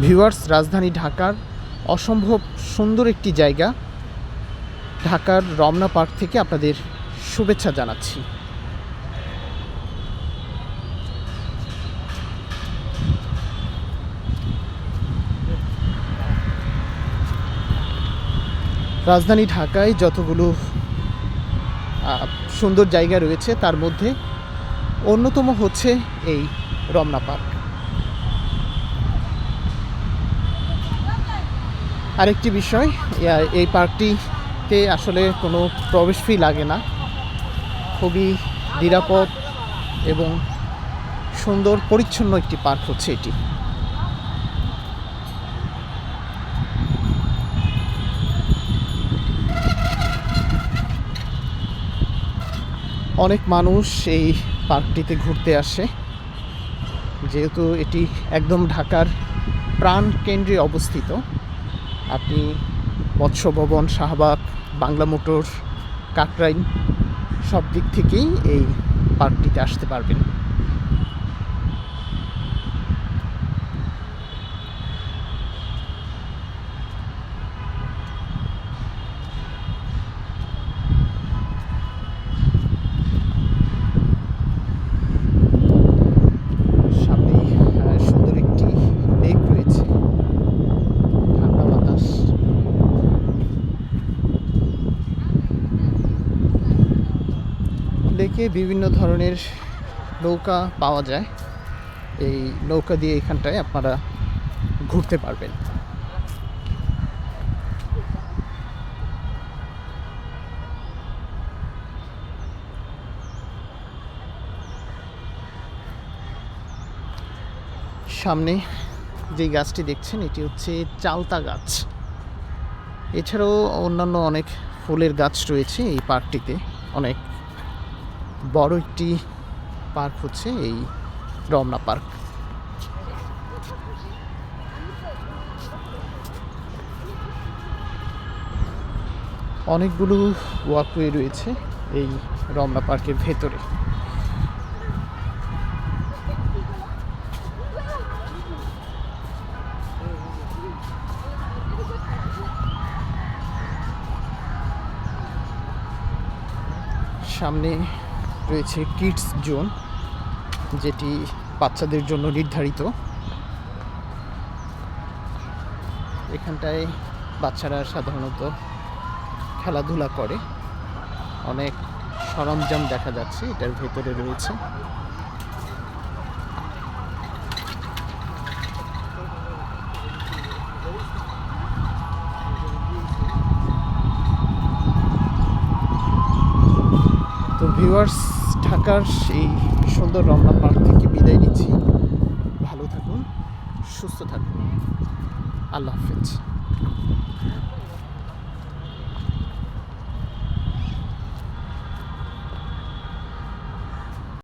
Viewers, রাজধানী ঢাকার অসম্ভব সুন্দর একটি জায়গা, ঢাকার রমনা পার্ক থেকে আপনাদের শুভেচ্ছা জানাচ্ছি। রাজধানী ঢাকায় যতগুলো সুন্দর জায়গা রয়েছে, তার মধ্যে অন্যতম হচ্ছে এই রমনা পার্ক। আরেকটি বিষয় এই পার্কটিতে আসলে কোনো প্রবেশ ফি লাগে না। খুবই নিরাপদ এবং সুন্দর পরিচ্ছন্ন একটি পার্ক হচ্ছে এটি। অনেক মানুষ এই পার্কটিতে ঘুরতে আসে। যেহেতু এটি একদম ঢাকার প্রাণ কেন্দ্রে অবস্থিত। আপনি মৎস্য ভবন শাহবাগ বাংলা মোটর কাকরাইন সব দিক থেকেই এই পার্কটিতে আসতে পারবেন সামনেই আহ, সুন্দর একটি লেক রয়েছে ঠান্ডা বাতাস লেকে বিভিন্ন ধরনের নৌকা পাওয়া যায়। এই নৌকা দিয়ে এখানটায় আপনারা ঘুরতে পারবেন। সামনে যে গাছটি দেখছেন, এটি হচ্ছে চালতা গাছ। এছাড়াও অন্যান্য অনেক ফুলের গাছ রয়েছে এই পার্কটিতে, অনেক বড় একটি পার্ক হচ্ছে এই রমনা পার্ক। অনেকগুলো ওয়াকওয়ে রয়েছে এই রমনা পার্কের ভেতরে। সামনে রয়েছে কিডস জোন, যেটি বাচ্চাদের জন্য নির্ধারিত। এখানটায় বাচ্চারা সাধারণত খেলাধুলা করে। অনেক সরঞ্জাম দেখা যাচ্ছে, এটার ভেতরে রয়েছে। তো ভিউয়ার্স ঢাকার সেই সুন্দর রমনা পার্ক থেকে বিদায় নিচ্ছি। ভালো থাকুন, সুস্থ থাকুন। আল্লাহ হাফেজ।